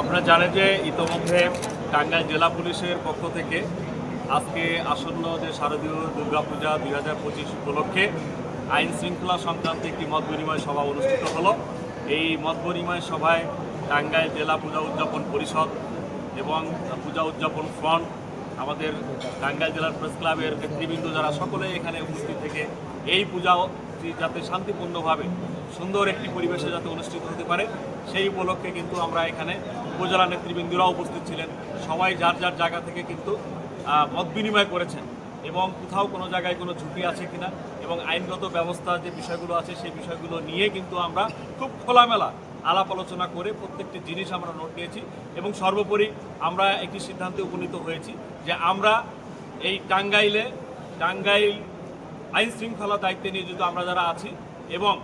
আপনারা জানেন যে ইতোমধ্যে টাঙ্গাইল জেলা পুলিশের পক্ষ থেকে আজকে আসন্ন যে শারদীয় দুর্গাপূজা দুই হাজার পঁচিশ উপলক্ষে আইন শৃঙ্খলা সংক্রান্ত একটি মত বিনিময় সভা অনুষ্ঠিত হলো। এই মত বিনিময় সভায় টাঙ্গাইল জেলা পূজা উদযাপন পরিষদ এবং পূজা উদযাপন ফ্রন্ট, আমাদের টাঙ্গাইল জেলার প্রেস ক্লাবের নেতৃবৃন্দ যারা সকলে এখানে উপস্থিত থেকে এই পূজা যাতে শান্তিপূর্ণভাবে সুন্দর একটি পরিবেশে যাতে অনুষ্ঠিত হতে পারে, সেই উপলক্ষে কিন্তু আমরা এখানে উপজেলা নেতৃবৃন্দরাও উপস্থিত ছিলেন। সবাই যার যার জায়গা থেকে কিন্তু মত বিনিময় করেছেন এবং কোথাও কোনো জায়গায় কোনো ঝুঁকি আছে কিনা এবং আইনগত ব্যবস্থা যে বিষয়গুলো আছে, সেই বিষয়গুলো নিয়ে কিন্তু আমরা খুব খোলামেলা আলাপ আলোচনা করে প্রত্যেকটি জিনিস আমরা নোট নিয়েছি এবং সর্বোপরি আমরা একটি সিদ্ধান্তে উপনীত হয়েছি যে আমরা এই টাঙ্গাইলে, টাঙ্গাইল আইন শৃঙ্খলা দায়িত্বে নিয়ে নিয়োজিত আমরা যারা আছি এবং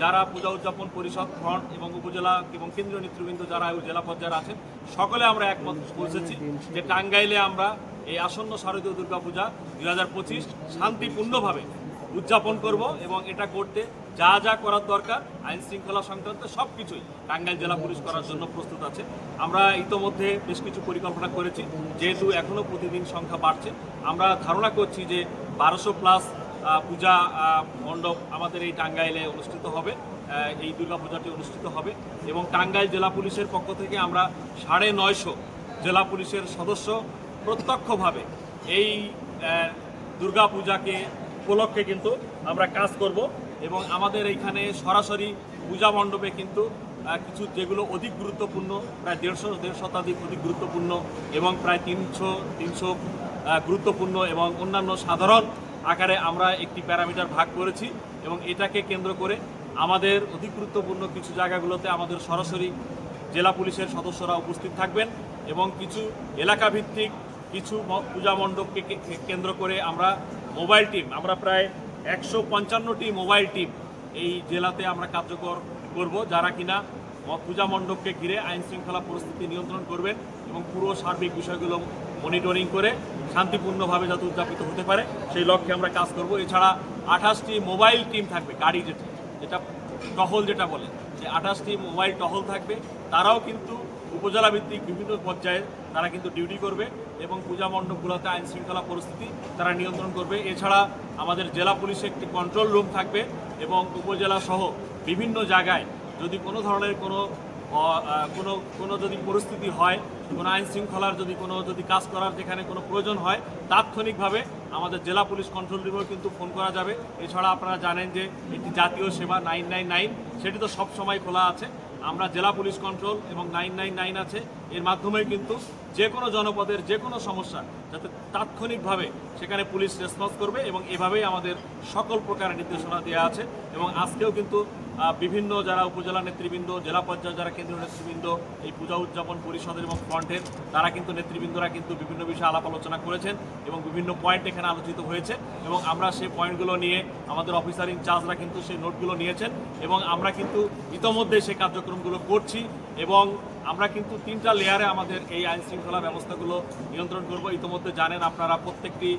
যারা পূজা উদযাপন পরিষদ ফ্রন্ট এবং উপজেলা এবং কেন্দ্রীয় নেতৃবৃন্দ যারা জেলা পর্যায়ে আছেন, সকলে আমরা একমত পৌঁছেছি যে টাঙ্গাইলে আমরা এই আসন্ন শারদীয় দুর্গাপূজা দুই হাজার পঁচিশ শান্তিপূর্ণভাবে উদযাপন করব এবং এটা করতে যা যা করার দরকার, আইন শৃঙ্খলা সংক্রান্ত সব কিছুই টাঙ্গাইল জেলা পুলিশ করার জন্য প্রস্তুত আছে। আমরা ইতোমধ্যে বেশ কিছু পরিকল্পনা করেছি, যেহেতু এখনও প্রতিদিন সংখ্যা বাড়ছে। আমরা ধারণা করছি যে বারোশো প্লাস পূজা মণ্ডপ আমাদের এই টাঙ্গাইলে অনুষ্ঠিত হবে। এই দুর্গাপূজাটি অনুষ্ঠিত হবে এবং টাঙ্গাইল জেলা পুলিশের পক্ষ থেকে আমরা সাড়ে নয়শো জেলা পুলিশের সদস্য প্রত্যক্ষভাবে এই আহ, দুর্গাপূজাকে উপলক্ষে কিন্তু আমরা কাজ করব এবং আমাদের এইখানে সরাসরি পূজা মণ্ডপে কিন্তু কিছু যেগুলো অধিক গুরুত্বপূর্ণ প্রায় দেড়শো দেড় শতাধিক অধিক গুরুত্বপূর্ণ এবং প্রায় তিনশো তিনশো গুরুত্বপূর্ণ এবং অন্যান্য সাধারণ আকারে আমরা একটি প্যারামিটার ভাগ করেছি এবং এটাকে কেন্দ্র করে আমাদের অধিক গুরুত্বপূর্ণ কিছু জায়গাগুলোতে আমাদের সরাসরি জেলা পুলিশের সদস্যরা উপস্থিত থাকবেন এবং কিছু এলাকা ভিত্তিক কিছু পূজা মণ্ডপকে কেন্দ্র করে আমরা মোবাইল টিম, আমরা প্রায় একশো পঞ্চান্নটি মোবাইল টিম এই জেলাতে আমরা কার্যকর করব, যারা কিনা পূজা মণ্ডপকে ঘিরে আইন শৃঙ্খলা পরিস্থিতি নিয়ন্ত্রণ করবেন এবং পুরো সার্বিক বিষয়গুলো মনিটরিং করে শান্তিপূর্ণভাবে যাতে উদযাপিত হতে পারে, সেই লক্ষ্যে আমরা কাজ করব। এছাড়া আঠাশটি মোবাইল টিম থাকবে, গাড়ি যেটা যেটা টহল যেটা বলে, যে আঠাশটি মোবাইল টহল থাকবে, তারাও কিন্তু উপজেলা ভিত্তিক বিভিন্ন পর্যায়ে তারা কিন্তু ডিউটি করবে এবং পূজা মণ্ডপগুলোতে আইন শৃঙ্খলা পরিস্থিতি তারা নিয়ন্ত্রণ করবে। এছাড়া আমাদের জেলা পুলিশে একটি কন্ট্রোল রুম থাকবে এবং উপজেলা সহ বিভিন্ন জায়গায় যদি কোনো ধরনের কোনো কোনো কোনো যদি পরিস্থিতি হয়, কোনো আইন শৃঙ্খলার যদি কোনো, যদি কাজ করার যেখানে কোনো প্রয়োজন হয়, তাৎক্ষণিকভাবে আমাদের জেলা পুলিশ কন্ট্রোল রুমেও কিন্তু ফোন করা যাবে। এছাড়া আপনারা জানেন যে একটি জাতীয় সেবা নাইন নাইন নাইন সেটি তো সবসময় খোলা আছে। আমরা জেলা পুলিশ কন্ট্রোল এবং নাইন নাইন নাইন আছে। এর মাধ্যমে কিন্তু যে কোনো জনপদের যে কোনো সমস্যা যাতে তাৎক্ষণিকভাবে সেখানে পুলিশ রেসপন্স করবে এবং এভাবেই আমাদের সকল প্রকারের নির্দেশনা দেওয়া আছে। এবং আজকেও কিন্তু বিভিন্ন যারা উপজেলা নেতৃবৃন্দ, জেলা পর্যায়ে যারা কেন্দ্রীয় নেতৃবৃন্দ, এই পূজা উদযাপন পরিষদের এবং ফ্রন্টের, তারা কিন্তু নেতৃবৃন্দরা কিন্তু বিভিন্ন বিষয়ে আলাপ আলোচনা করেছেন এবং বিভিন্ন পয়েন্ট এখানে আলোচিত হয়েছে এবং আমরা সেই পয়েন্টগুলো নিয়ে আমাদের অফিসার ইনচার্জরা কিন্তু সেই নোটগুলো নিয়েছেন এবং আমরা কিন্তু ইতোমধ্যে সেই কার্যক্রমগুলো করছি। এবং আমরা কিন্তু তিনটা লেয়ারে আমাদের এই আইন শৃঙ্খলা ব্যবস্থাগুলো নিয়ন্ত্রণ করব। ইতোমধ্যে জানেন আপনারা প্রত্যেকটি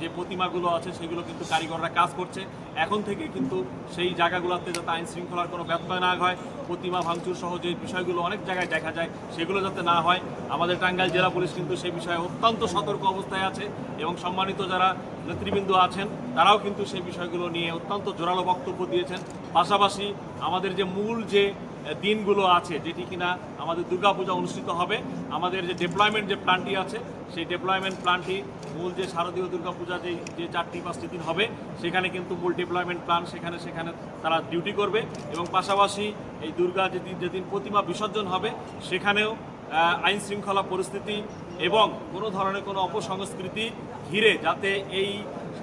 যে প্রতিমাগুলো আছে সেগুলো কিন্তু কারিগররা কাজ করছে। এখন থেকে কিন্তু সেই জায়গাগুলোতে যাতে আইন শৃঙ্খলার কোনো ব্যত্যয় না হয় প্রতিমা ভাঙচুর সহ যে বিষয়গুলো অনেক জায়গায় দেখা যায়, সেগুলো যাতে না হয়, আমাদের টাঙ্গাইল জেলা পুলিশ কিন্তু সেই বিষয়ে অত্যন্ত সতর্ক অবস্থায় আছে এবং সম্মানিত যারা নেতৃবৃন্দ আছেন, তারাও কিন্তু সেই বিষয়গুলো নিয়ে অত্যন্ত জোরালো বক্তব্য দিয়েছেন। পাশাপাশি আমাদের যে মূল যে দিনগুলো আছে যেটি কিনা আমাদের দুর্গাপূজা অনুষ্ঠিত হবে। আমাদের যে ডেপ্লয়মেন্ট যে প্ল্যানটি আছে, সেই ডেপ্লয়মেন্ট প্ল্যানটি মূল যে শারদীয় দুর্গাপূজা যে যে চারটি পাঁচটি দিন হবে, সেখানে কিন্তু মূল ডেপ্লয়মেন্ট প্ল্যান সেখানে সেখানে তারা ডিউটি করবে এবং পাশাপাশি এই দুর্গা যেদিন যেদিন প্রতিমা বিসর্জন হবে, সেখানেও আইন শৃঙ্খলা পরিস্থিতি এবং কোনো ধরনের কোনো অপসংস্কৃতি ঘিরে যাতে এই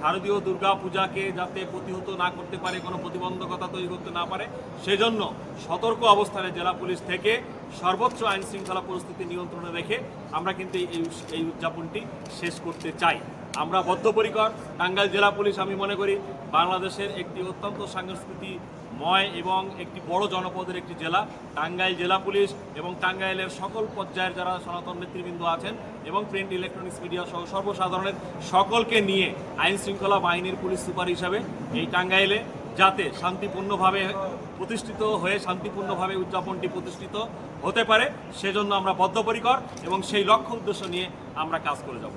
শারদীয় দুর্গা পূজাকে যাতে প্রতিহত না করতে পারে, কোনো প্রতিবন্ধকতা তৈরি করতে না পারে, সেজন্য সতর্ক অবস্থানে জেলা পুলিশ থেকে সর্বোচ্চ আইন শৃঙ্খলা পরিস্থিতি নিয়ন্ত্রণে রেখে আমরা কিন্তু এই এই উদযাপনটি শেষ করতে চাই। আমরা বদ্ধপরিকর, টাঙ্গাইল জেলা পুলিশ আমি মনে করি, বাংলাদেশের একটি অত্যন্ত সাংস্কৃতিক ময় এবং একটি বড় জনপদের একটি জেলা, টাঙ্গাইল জেলা পুলিশ এবং টাঙ্গাইলের সকল পর্যায়ের যারা সনাতন নেতৃবৃন্দ আছেন এবং প্রিন্ট ইলেকট্রনিক্স মিডিয়া সহ সর্বসাধারণের সকলকে নিয়ে আইন শৃঙ্খলা বাহিনীর পুলিশ সুপার হিসাবে এই টাঙ্গাইলে যাতে শান্তিপূর্ণভাবে প্রতিষ্ঠিত হয়ে শান্তিপূর্ণভাবে উদযাপনটি প্রতিষ্ঠিত হতে পারে, সেজন্য আমরা বদ্ধপরিকর এবং সেই লক্ষ্য উদ্দেশ্য নিয়ে আমরা কাজ করে যাব।